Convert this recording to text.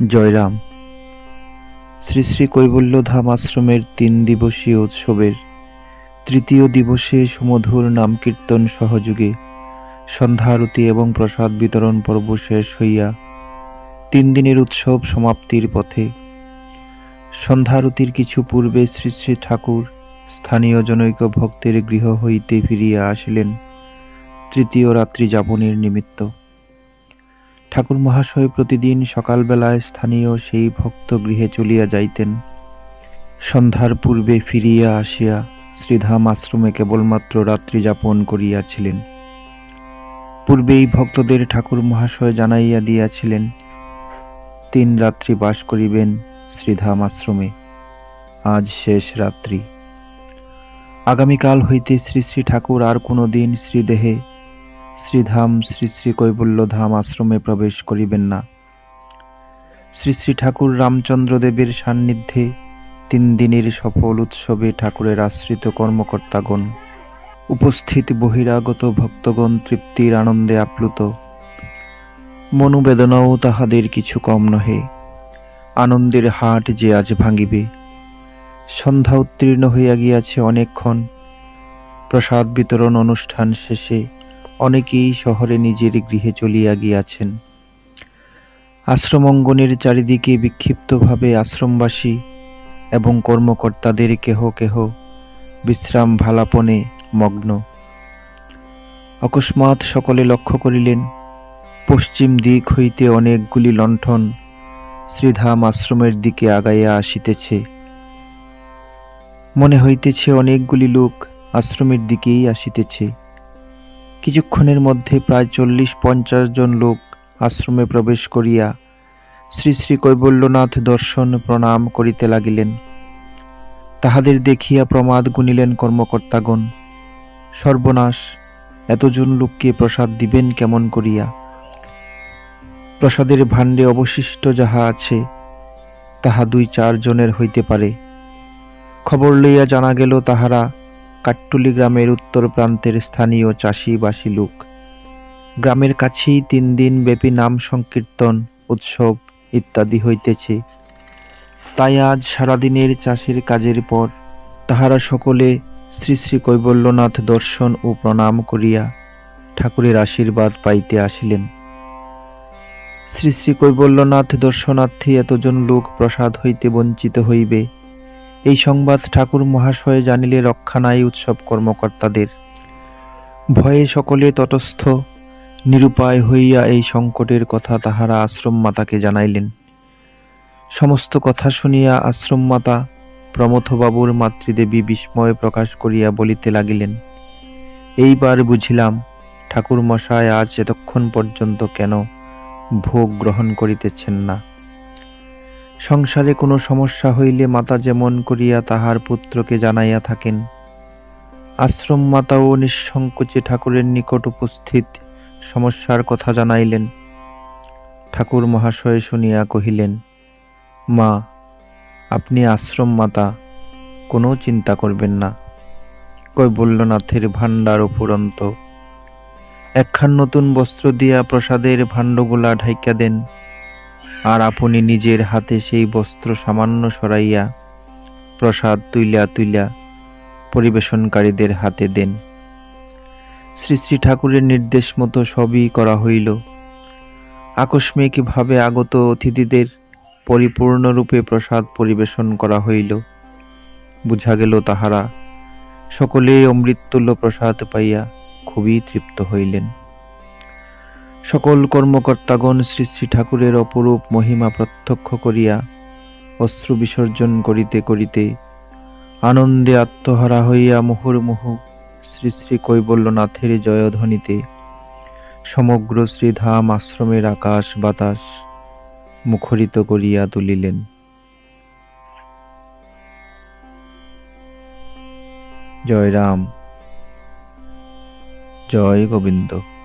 জয়রাম। শ্রী শ্রী কৈবল্যধাম আশ্রমের তিন দিবসীয় উৎসবের তৃতীয় দিবসে সুমধুর নাম কীর্তন সহযোগে সন্ধ্যারতি এবং প্রসাদ বিতরণ পর্ব শেষ হইয়া তিন দিনের উৎসব সমাপ্তির পথে সন্ধ্যারতির কিছু পূর্বে শ্রী শ্রী ঠাকুর স্থানীয় জনৈক ভক্তের গৃহ হইতে ফিরিয়া আসিলেন তৃতীয় রাত্রি যাপনের নিমিত্ত। ঠাকুর মহাশয় প্রতিদিন সকালবেলায় স্থানীয় সেই ভক্ত গৃহে চলিয়া যাইতেন। সন্ধ্যার পূর্বে ফিরিয়া আসিয়া শ্রীধাম আশ্রমে কেবলমাত্র রাত্রি যাপন করিয়াছিলেন। পূর্বেই ভক্তদের ঠাকুর মহাশয় জানাইয়া দিয়াছিলেন, তিন রাত্রি বাস করিবেন শ্রীধাম আশ্রমে, আজ শেষ রাত্রি। আগামীকাল হইতে শ্রী শ্রী ঠাকুর আর কোনো দিন শ্রীদেহে শ্রীধাম শ্রী শ্রী কৈবল্যধাম আশ্রমে প্রবেশ করিবেন না। শ্রী শ্রী ঠাকুর রামচন্দ্র দেবের সান্নিধ্যে তিন দিনের সফল উৎসবে ঠাকুরের আশ্রিত কর্মকর্তাগণ, উপস্থিত বহিরাগত ভক্তগণ তৃপ্তির আনন্দে আপ্লুত। মনোবেদনাও তাহাদের কিছু কম নহে। আনন্দের হাট যে আজ ভাঙিবে। সন্ধ্যা উত্তীর্ণ হইয়া গিয়াছে অনেকক্ষণ। প্রসাদ বিতরণ অনুষ্ঠান শেষে অনেকেই শহরে নিজের গৃহে চলিয়া গিয়াছেন। আশ্রমঙ্গনের চারিদিকে বিক্ষিপ্তভাবে আশ্রমবাসী এবং কর্মকর্তাদের কেহ কেহ বিশ্রাম ভালাপনে মগ্ন। অকস্মাৎ সকলে লক্ষ্য করিলেন, পশ্চিম দিক হইতে অনেকগুলি লণ্ঠন শ্রীধাম আশ্রমের দিকে আগাইয়া আসিতেছে। মনে হইতেছে অনেকগুলি লোক আশ্রমের দিকেই আসিতেছে। কিছুক্ষণের মধ্যে প্রায় চল্লিশ পঞ্চাশ জন লোক আশ্রমে প্রবেশ করিয়া শ্রী শ্রী কৈবল্যনাথ দর্শন প্রণাম করিতে লাগিলেন। তাহাদের দেখিয়া প্রমাদ গুনিলেন কর্মকর্তাগণ, সর্বনাশ, এতজন লোককে প্রসাদ দিবেন কেমন করিয়া? প্রসাদের ভাণ্ডে অবশিষ্ট যাহা আছে, তাহা দুই চার জনের হইতে পারে। খবর লইয়া জানা গেল তাহারা কাট্টুলি গ্রামের উত্তর প্রান্তের স্থানীয় চাষিবাসী লোক। গ্রামের কাছেই তিন দিন ব্যাপী নাম সংকীর্তন, উৎসব ইত্যাদি হইতেছে। তাই আজ সারাদিনের চাষের কাজের পর তাহারা সকলে শ্রী শ্রী কৈবল্যনাথ দর্শন ও প্রণাম করিয়া ঠাকুরের আশীর্বাদ পাইতে আসিলেন। শ্রী শ্রী কৈবল্যনাথ দর্শনার্থী এতজন লোক প্রসাদ হইতে বঞ্চিত হইবে। এই সংবাদ ঠাকুর মহাশয় জানিলে রক্ষা নাই উৎসব কর্মকর্তাদের। ভয়ে সকলে তটস্থ, নিরুপায় হইয়া এই সংকটের কথা তাহারা আশ্রম মাতাকে জানাইলেন। সমস্ত কথা শুনিয়া আশ্রম মাতা প্রমথবাবুর মাতৃদেবী বিস্ময় প্রকাশ করিয়া বলিতে লাগিলেন, এইবার বুঝিলাম ঠাকুর মশায় আজ এতক্ষণ পর্যন্ত কেন ভোগ গ্রহণ করিতেছেন না। সংসারে কোনো সমস্যা হইলে মাতা যেমন করিয়া তাহার পুত্রকে জানাইয়া থাকেন। আশ্রম মাতাও নিঃসংকোচে ঠাকুরের নিকট উপস্থিত সমস্যার কথা জানাইলেন। ঠাকুর মহাশয় শুনিয়া কহিলেন, মা, আপনি আশ্রম মাতা কোনো চিন্তা করবেন না। কৈবল্যনাথের ভাণ্ডার অপুরন্ত একখান নতুন বস্ত্র দিয়া প্রসাদের ভাণ্ডগুলা ঢাইকা দেন। আর আপনি নিজের হাতে সেই বস্ত্র সামান্য সরাইয়া প্রসাদ তুইলা তুইলা পরিবেশনকারীদের হাতে দেন। শ্রী শ্রী ঠাকুরের নির্দেশ মতো সবই করা হইল। আকস্মিকভাবে আগত অতিথিদের পরিপূর্ণরূপে প্রসাদ পরিবেশন করা হইল। বুঝা গেল তাহারা সকলে অমৃততুল্য প্রসাদ পাইয়া খুবই তৃপ্ত হইলেন। সকল কর্মকর্তাগণ শ্রী শ্রী ঠাকুরের অপরূপ মহিমা প্রত্যক্ষ করিয়া অশ্রু বিসর্জন করিতে করিতে আনন্দে আত্মহারা হইয়া মুহুর্মুহু শ্রী শ্রী কৈবল্যনাথের জয়ধ্বনিতে সমগ্র শ্রীধাম আশ্রমের আকাশ বাতাস মুখরিত করিয়া তুলিলেন। জয় রাম। জয় গোবিন্দ।